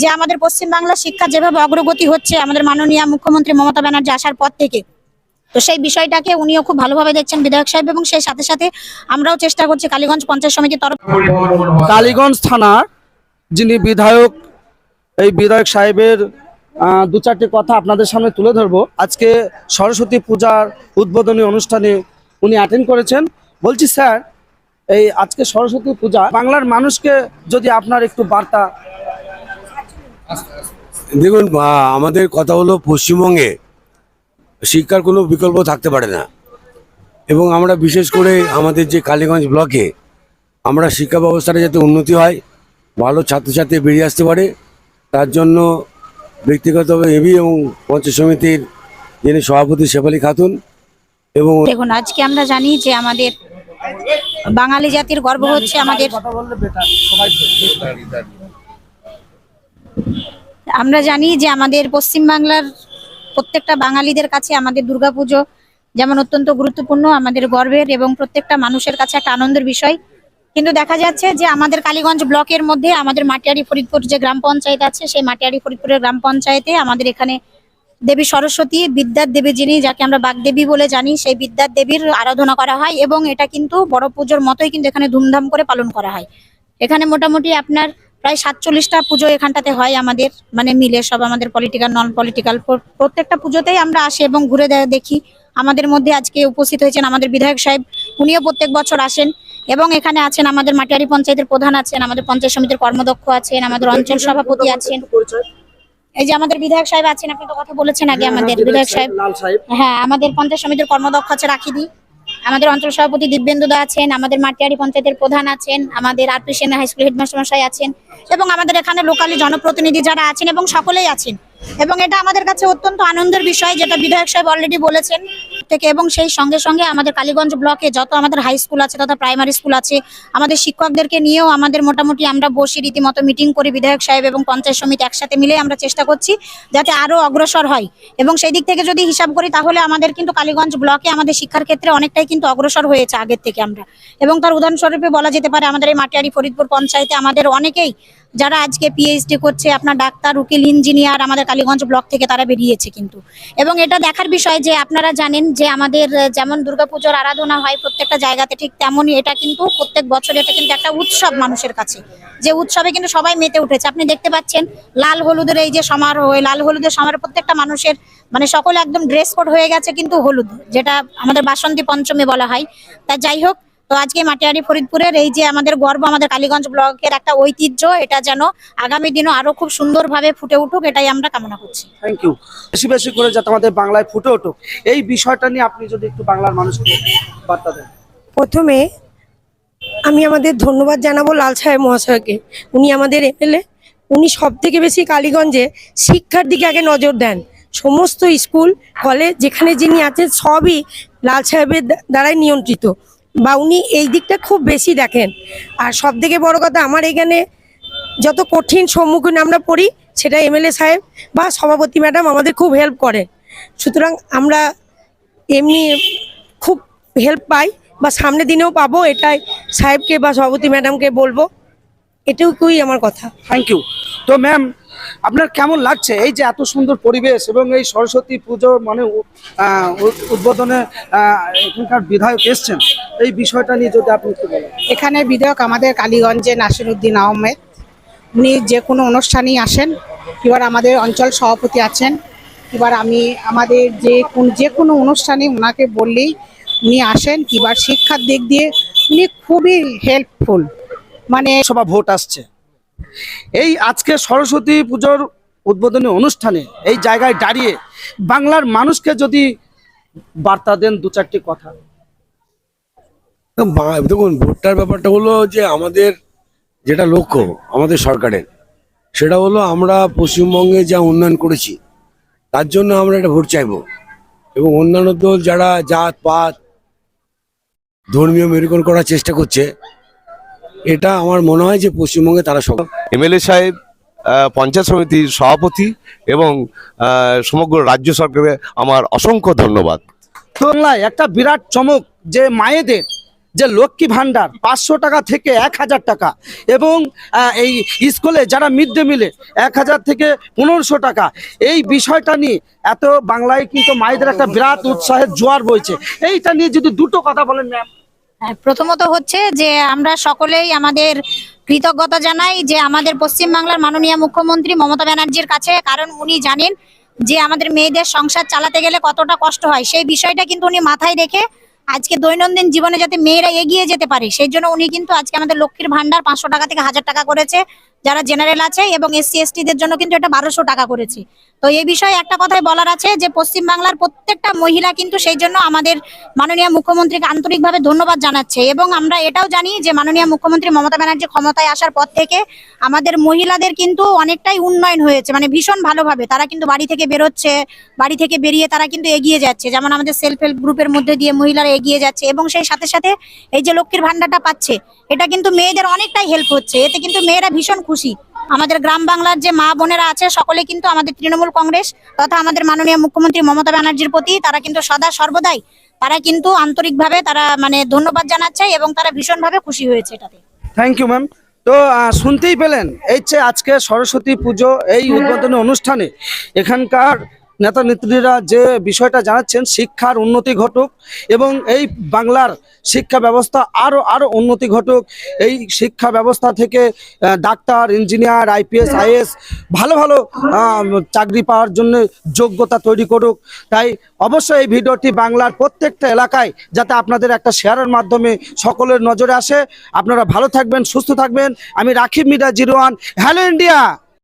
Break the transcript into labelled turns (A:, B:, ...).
A: যে আমাদের পশ্চিমবাংলার শিক্ষা যেভাবে অগ্রগতি হচ্ছে, আমাদের মাননীয় মুখ্যমন্ত্রী মমতা ব্যানার্জি আসার পর থেকে, তো সেই বিষয়টাকে উনিও খুব ভালোভাবে দেখছেন বিধায়ক সাহেব এবং সেই সাথে সাথে আমরাও চেষ্টা করছি কালীগঞ্জ পঞ্চায়েত সমিতির তরফ
B: কালীগঞ্জ থানার যিনি বিধায়ক, এই বিধায়ক সাহেবের দু চারটি কথা আপনাদের সামনে তুলে ধরবো। আজকে সরস্বতী পূজার উদ্বোধনী অনুষ্ঠানে উনি অ্যাটেন্ড করেছেন। বলছি, স্যার, এই আজকে সরস্বতী পূজা বাংলার মানুষকে যদি আপনার একটু বার্তা
C: দেখুন আমাদের কথা হলো পশ্চিমবঙ্গে শিক্ষার কোনো বিকল্প থাকতে পারে না। এবং আমরা বিশেষ করে আমাদের যে কালীগঞ্জ ব্লকে আমরা শিক্ষা ব্যবস্থাটা যাতে উন্নতি হয় ভালো ছাত্রছাত্রী বেরিয়ে আসতে পারে তার জন্য ব্যক্তিগতভাবে এবি এবং পঞ্চায়েত সমিতির যিনি সভাপতি শেফালি খাতুন এবং
A: দেখুন আজকে আমরা জানি যে আমাদের বাঙালি জাতির গর্ব হচ্ছে আমাদের
B: কথা বললে বেটার সবাই
A: আমরা জানি যে আমাদের পশ্চিমবাংলার প্রত্যেকটা বাঙালিদের কাছে আমাদের দুর্গাপুজো যেমন অত্যন্ত গুরুত্বপূর্ণ, আমাদের গর্বের এবং প্রত্যেকটা মানুষের কাছে একটা আনন্দের বিষয়। কিন্তু দেখা যাচ্ছে যে আমাদের কালীগঞ্জ ব্লকের মধ্যে আমাদের মাটিয়ারি ফরিদপুর যে গ্রাম পঞ্চায়েত আছে, সেই মাটিয়ারি ফরিদপুরের গ্রাম পঞ্চায়েতে আমাদের এখানে দেবী সরস্বতী, বিদ্যার দেবী যিনি, যাকে আমরা বাগদেবী বলে জানি, সেই বিদ্যার দেবীর আরাধনা করা হয় এবং এটা কিন্তু বড় পুজোর মতোই কিন্তু এখানে ধুমধাম করে পালন করা হয়। এখানে মোটামুটি আপনার প্রায় সাতচল্লিশটা পুজো এখানটাতে হয় আমাদের মানে মিলে সব আমাদের পলিটিক্যাল নন পলিটিক্যাল প্রত্যেকটা পুজোতেই আমরা আসি এবং ঘুরে দেখি। আমাদের মধ্যে আজকে উপস্থিত হয়েছেন আমাদের বিধায়ক সাহেব উনিও প্রত্যেক বছর আসেন এবং এখানে আছেন আমাদের মাটিয়ারি পঞ্চায়েতের প্রধান আছেন আমাদের পঞ্চায়েত সমিতির কর্মদক্ষ আছেন আমাদের অঞ্চল সভাপতি আছেন। এই যে আমাদের বিধায়ক সাহেব আছেন আপনি তো কথা বলেছেন আগে আমাদের বিধায়ক সাহেব।
B: সাহেব
A: হ্যাঁ আমাদের পঞ্চায়েত সমিতির কর্মদক্ষ আছে রাখিদি। আমাদের অঞ্চল সভাপতি দিব্যেন্দু দা আছেন, আমাদের মাটিয়ারি পঞ্চায়েতের প্রধান আছেন, আমাদের আরপি সেনা হাই স্কুল হেডমাস্টার মশাই আছেন এবং আমাদের এখানে লোকালি জনপ্রতিনিধি যারা আছেন এবং সকলেই আছেন। এবং এটা আমাদের কাছে অত্যন্ত আনন্দের বিষয়, যেটা বিধায়ক সাহেব অলরেডি বলেছেন। থেকে এবং সেই সঙ্গে সঙ্গে আমাদের কালীগঞ্জ ব্লকে যত আমাদের হাই স্কুল আছে তথা প্রাইমারি স্কুল আছে, আমাদের শিক্ষকদেরকে নিয়েও আমাদের মোটামুটি আমরা বসি রীতিমতো মিটিং করি বিধায়ক সাহেব এবং পঞ্চায়েত সমিতি একসাথে মিলে আমরা চেষ্টা করছি যাতে আরও অগ্রসর হয়। এবং সেই দিক থেকে যদি হিসাব করি তাহলে আমাদের কিন্তু কালীগঞ্জ ব্লকে আমাদের শিক্ষার ক্ষেত্রে অনেকটাই কিন্তু অগ্রসর হয়েছে আগের থেকে আমরা। এবং তার উদাহরণস্বরূপে বলা যেতে পারে আমাদের এই মাটিয়ারি ফরিদপুর পঞ্চায়েতে আমাদের অনেকেই যারা আজকে পিএইচডি করছে, আপনার ডাক্তার, উকিল ইঞ্জিনিয়ার আমাদের কালীগঞ্জ ব্লক থেকে তারা বেরিয়েছে কিন্তু। এবং এটা দেখার বিষয় যে আপনারা জানেন যে আমাদের যেমন দুর্গাপুজোর আরাধনা হয় প্রত্যেকটা জায়গাতে ঠিক তেমনই এটা কিন্তু প্রত্যেক বছর এটা কিন্তু একটা উৎসব মানুষের কাছে। যে উৎসবে কিন্তু সবাই মেতে উঠেছে। আপনি দেখতে পাচ্ছেন লাল হলুদের এই যে সমারোহ লাল হলুদের সমারোহ প্রত্যেকটা মানুষের মানে সকলে একদম ড্রেস কোড হয়ে গেছে কিন্তু হলুদ, যেটা আমাদের বাসন্তী পঞ্চমী বলা হয়। তা যাই হোক তো আজকে মাটিয়ারি ফরিদপুরের এই যে আমাদের গর্ব আমাদের কালীগঞ্জ ব্লকের একটা ঐতিহ্য এটা যেন আগামী দিনও আরও খুব সুন্দরভাবে ফুটে উঠুক এটাই আমরা কামনা করছি।
B: থ্যাংক ইউ বেশি বেশি করে যাতে আমাদের বাংলায় ফুটে উঠুক। এই বিষয়টা নিয়ে আপনি যদি একটু বাংলার মানুষকে বার্তা দেন।
D: প্রথমে আমি আমাদের ধন্যবাদ জানাব লাল সাহেব মহাশয়কে। উনি আমাদের এমএলএ উনি সব থেকে বেশি কালীগঞ্জে শিক্ষার দিকে আগে নজর দেন। সমস্ত স্কুল কলেজ যেখানে যিনি আছেন সবই লাল সাহেবের দ্বা- দ্বারাই নিয়ন্ত্রিত। বা উনি এই দিকটা খুব বেশি দেখেন। আর সব থেকে বড় কথা, আমার এখানে যত কঠিন সম্মুখীন আমরা পড়ি, সেটা এমএলএ সাহেব বা সভাপতি ম্যাডাম আমাদের খুব হেল্প করে সুতরাং আমরা এমনি খুব হেল্প পাই বা সামনে দিনেও পাবো এটাই সাহেবকে বা সভাপতি ম্যাডামকে বলব। এটুকুই আমার কথা।
B: থ্যাংক ইউ তো ম্যাম আপনার কেমন লাগছে? এই যে এত সুন্দর পরিবেশ এবং এই সরস্বতী পুজো মানে উদ্বোধনে এখানকার বিধায়ক এসছেন এই বিষয়টা নিয়ে যদি আপনি একটু বলেন।
E: এখানে বিধায়ক আমাদের কালীগঞ্জে নাসিরুদ্দিন আহমেদ। উনি যে কোনো অনুষ্ঠানেই আসেন। এবার আমাদের অঞ্চল সভাপতি আছেন। এবার আমি আমাদের যে কোন যে কোনো অনুষ্ঠানে ওনাকে বললেই উনি আসেন। কিবার শিক্ষার দিক দিয়ে উনি খুবই হেল্পফুল মানে
B: সভা ভোট আসছে। এই আজকে সরস্বতী পুজোর উদ্বোধনী অনুষ্ঠানে এই জায়গায় দাঁড়িয়ে বাংলার মানুষকে যদি বার্তা দেন দু চারটি কথা।
C: বা- দেখুন ভোটটার ব্যাপারটা হলো যে আমাদের যেটা লক্ষ্য আমাদের সরকারের সেটা হলো আমরা পশ্চিমবঙ্গে যা উন্নয়ন করেছি তার জন্য আমরা একটা ভোট চাইব। এবং অন্যান্য দল যারা জাত পাত ধর্মীয় মেরুকরণ করার চেষ্টা করছে এটা আমার মনে হয় যে পশ্চিমবঙ্গে তারা সব
F: এমএলএ সাহেব পঞ্চায়েত সমিতির সভাপতি এবং সমগ্র রাজ্য সরকারের আমার অসংখ্য ধন্যবাদ।
B: বাংলায় একটা বিরাট চমক যে মায়েদের যে লক্ষ্মী ভাণ্ডার পাঁচশো টাকা থেকে এক হাজার টাকা এবং এই স্কুলে যারা মিড ডে মিলে এক হাজার থেকে পনেরোশো টাকা এই বিষয়টা নিয়ে এত বাংলায় কিন্তু মায়েদের একটা বিরাট উৎসাহের জোয়ার বইছে। এইটা নিয়ে যদি দুটো কথা বলেন ম্যাম।
A: প্রথমত হচ্ছে যে আমরা সকলেই আমাদের কৃতজ্ঞতা জানাই যে আমাদের পশ্চিমবাংলার মাননীয় মুখ্যমন্ত্রী মমতা ব্যানার্জির কাছে, কারণ উনি জানেন যে আমাদের মেয়েদের সংসার চালাতে গেলে কতটা কষ্ট হয়। সেই বিষয়টা কিন্তু উনি মাথায় রেখে আজকে দৈনন্দিন জীবনে যাতে মেয়েরা এগিয়ে যেতে পারে, সেই জন্য উনি কিন্তু আজকে আমাদের লক্ষ্মীর ভান্ডার পাঁচশো টাকা থেকে হাজার টাকা করেছে। যারা জেনারেল আছে এবং এসসি, এসটিদের জন্য কিন্তু এটা বারোশো টাকা করেছে। তো এই বিষয়ে একটা কথাই বলার আছে যে, পশ্চিমবাংলার প্রত্যেকটা মহিলা কিন্তু সেই জন্য আমাদের মাননীয় মুখ্যমন্ত্রীকে আন্তরিকভাবে ধন্যবাদ জানাচ্ছে এবং আমরা এটাও জানি যে, মাননীয় মুখ্যমন্ত্রী মমতা ব্যানার্জি ক্ষমতায় আসার পর থেকে আমাদের মহিলাদের কিন্তু অনেকটাই উন্নয়ন হয়েছে মানে ভীষণ ভালোভাবে। তারা কিন্তু বাড়ি থেকে বেরোচ্ছে, বাড়ি থেকে বেরিয়ে তারা কিন্তু এগিয়ে যাচ্ছে। যেমন আমাদের সেলফ হেল্প গ্রুপের মধ্যে দিয়ে মহিলারা এগিয়ে যাচ্ছে এবং সেই সাথে সাথে এই যে লক্ষ্মীর ভান্ডারটা পাচ্ছে, এটা কিন্তু মেয়েদের অনেকটাই হেল্প হচ্ছে। এতে কিন্তু মেয়েরা ভীষণ খুশি। আমাদের গ্রাম বাংলার যে মা বোনেরা আছে, সকলে কিন্তু আমাদের তৃণমূল কংগ্রেস তথা আমাদের মাননীয় মুখ্যমন্ত্রী মমতা ব্যানার্জির প্রতি তারা কিন্তু সদা সর্বদাই, তারা কিন্তু আন্তরিকভাবে তারা মানে ধন্যবাদ জানাচ্ছে এবং তারা ভীষণভাবে খুশি হয়েছে এটাতে।
B: থ্যাংক ইউ ম্যাম তো শুনতেই পেলেন, এই আজকে সরস্বতী পুজো, এই উদ্বোধনী অনুষ্ঠানে এখানকার নেতা নেত্রীরা যে বিষয়টা জানাচ্ছেন, শিক্ষার উন্নতি ঘটুক এবং এই বাংলার শিক্ষা ব্যবস্থা আরও আরও উন্নতি ঘটুক। এই শিক্ষা ব্যবস্থা থেকে ডাক্তার, ইঞ্জিনিয়ার, আইপিএস আইএস ভালো ভালো চাকরি পাওয়ার জন্য যোগ্যতা তৈরি করুক। তাই অবশ্যই এই ভিডিওটি বাংলার প্রত্যেকটা এলাকায় যাতে আপনাদের একটা শেয়ারের মাধ্যমে সকলের নজরে আসে। আপনারা ভালো থাকবেন, সুস্থ থাকবেন। আমি Rakib Mira zero one. Hello India!